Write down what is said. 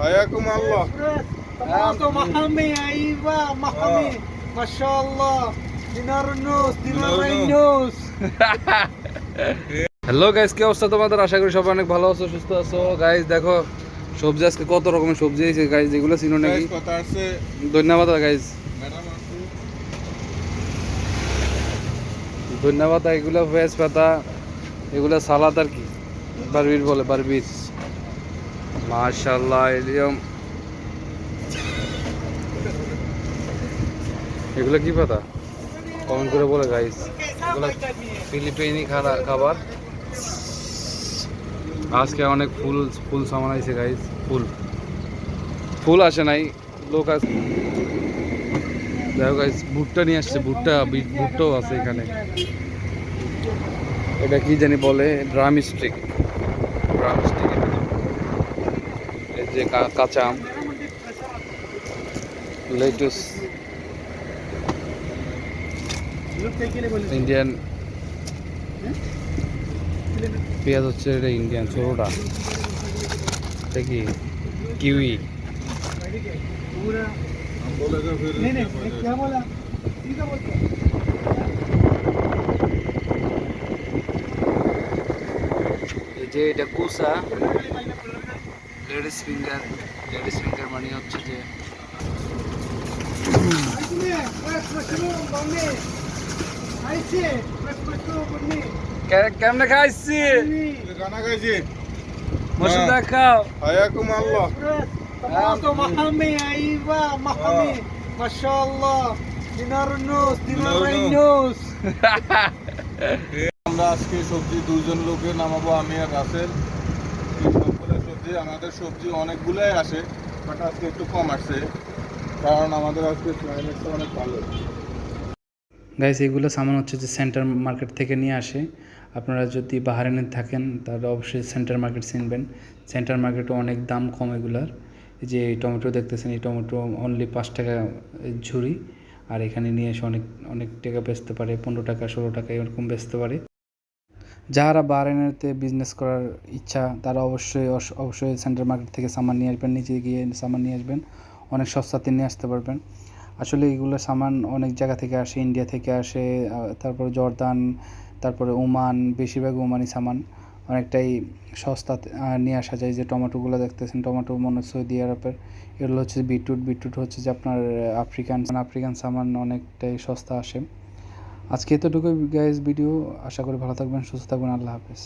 حياكم الله طماطم محامي ايوه محامي ما شاء الله دينار ونص hello guys কি অবস্থা তোমাদের? আশা করি সবাই অনেক ভালো আছো সুস্থ আছো। গাইস দেখো সবজি আজকে কত রকমের সবজি আছে গাইস যেগুলো চিনো নাকি? ধন্যবাদ গাইজ ধন্যবাদ এগুলো ভেজ পাতা এগুলো সালাদ আর কি। বারবির বলে বারবির। মাশাল্লাহ এলিয়ম। এগুলো কি পাতা? কমেন্ট করে বলে গাইস এগুলো ফিলিপিনি খানা খাবার। আজকে অনেক ফুল ফুল সামান আছে গাইস ফুল। ফুল আসে নাই, লোক আছে দেখো গাইস ভুট্টা নিয়ে আসছে, ভুট্টা ভুট্টাও আছে এখানে। এটা কি জানি বলে, ড্রাম স্টিক। ড্রাম যে কাঁচা আম। লেটুস। ইন্ডিয়ান। পেঁয়াজ হচ্ছে এটা ইন্ডিয়ান, ছোটোটা। দেখি কিউই। যে এটা কুসা। লেডিস ফিঙ্গার লেডিস ফিঙ্গার মানে হচ্ছে যে কেমনে খাইছি? হ্যাঁ। হ্যাঁ। আমরা আজকে সবজি দুজন লোকে নামাবো আমি আর রাসেল। সবজি আমাদের সবজি অনেকগুলোই আসে বাট আজকে একটু কম আসছে, কারণ আমাদের আজকে ক্লাইমেটটা অনেক ভালো। গাইস এগুলো সামান হচ্ছে যে সেন্টার মার্কেট থেকে নিয়ে আসে। আপনারা যদি বাহারাইনে থাকেন, তাহলে অবশ্যই সেন্টার মার্কেট চিনবেন। সেন্টার মার্কেটে অনেক দাম কম এগুলার। যে টমেটো দেখতেছেন, এই টমেটো অনলি পাঁচ টাকা ঝুড়ি, আর এখানে নিয়ে এসে অনেক অনেক টাকা বেচতে পারে, পনেরো টাকা, ষোলো টাকা, এরকম বেচতে পারে। যারা বাহারাইনেতে বিজনেস করার ইচ্ছা, তারা অবশ্যই অবশ্যই সেন্টার মার্কেট থেকে সামান নিয়ে আসবেন, নিচে গিয়ে সামান নিয়ে আসবেন, অনেক সস্তাতে নিয়ে আসতে পারবেন। আসলে এগুলো সামান অনেক জায়গা থেকে আসে ইন্ডিয়া থেকে আসে তারপরে জর্দান, তারপরে ওমান, বেশিরভাগ ওমানি সামান। অনেকটাই সস্তা নিয়ে আসা যায় যে টমেটোগুলো দেখতেছেন, টমেটো মনে হচ্ছে সৌদি আরবের। এগুলো হচ্ছে বিটরুট বিটরুট হচ্ছে যে আপনার আফ্রিকান আফ্রিকান সামান অনেকটাই সস্তা আসে। আজকে এতটুকুই গাইজ ভিডিও আশা করি ভালো থাকবেন সুস্থ থাকবেন। আল্লাহ হাফেজ।